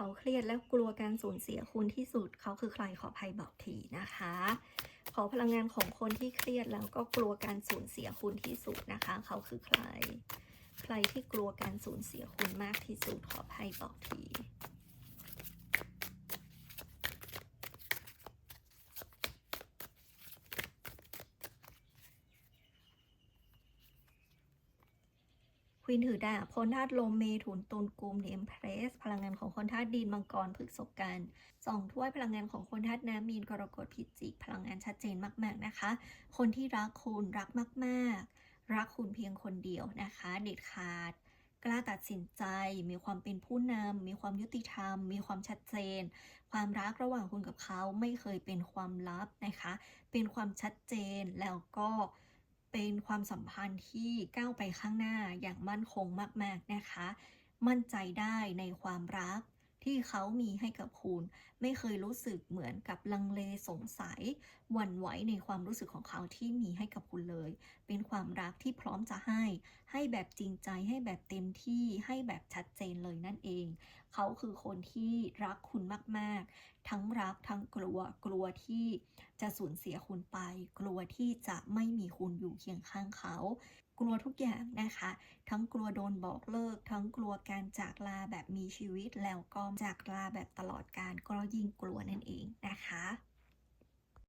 เขาเครียดและกลัวการสูญเสียคุณที่สุด เขาคือใครขออภัยบอกทีนะคะ ขอพลังงานของคนที่เครียดแล้วก็กลัวการสูญเสียคุณที่สุดนะคะ เขาคือใคร ใครที่กลัวการสูญเสียคุณมากที่สุดขออภัยบอกที ควีนถือดาบคนธาตุลมเมถุนตุลกุมเดมเพรส พลังงานของคนธาตุดินมังกรพฤษภกันสองถ้วยพลังงานของคนธาตุน้ำมีนกรกฎพิจิก พลังงานชัดเจนมาก ๆนะคะ คนที่รักคุณรักมาก ๆ รักคุณเพียงคนเดียวนะคะ เด็ดขาด กล้าตัดสินใจ มีความเป็นผู้นำมีความยุติธรรม มีความชัดเจน ความรักระหว่างคุณกับเขาไม่เคยเป็นความลับนะคะ เป็นความชัดเจนแล้วก็ เป็นความสัมพันธ์ที่ก้าวไปข้างหน้าอย่างมั่นคงมาก ๆนะคะ มั่นใจได้ในความรักที่เขามีให้กับคุณ ไม่เคยรู้สึกเหมือนกับลังเลสงสัยหวั่นไหวในความรู้สึกของเขาที่มีให้กับคุณเลย เป็นความรักที่พร้อมจะให้ ให้แบบจริงใจให้แบบเต็มที่ให้แบบชัดเจนเลยนั่นเองเขาคือคนที่รักคุณมาก ๆ ทั้งรักทั้งกลัว กลัวที่จะสูญเสียคุณไป กลัวที่จะไม่มีคุณอยู่เคียงข้างเขา กลัวทุกอย่างนะคะ ทั้งกลัวโดนบอกเลิก ทั้งกลัวการจากลาแบบมีชีวิตแล้วก็จากลาแบบตลอดการก็ยิ่งกลัวนั่นเองนะคะ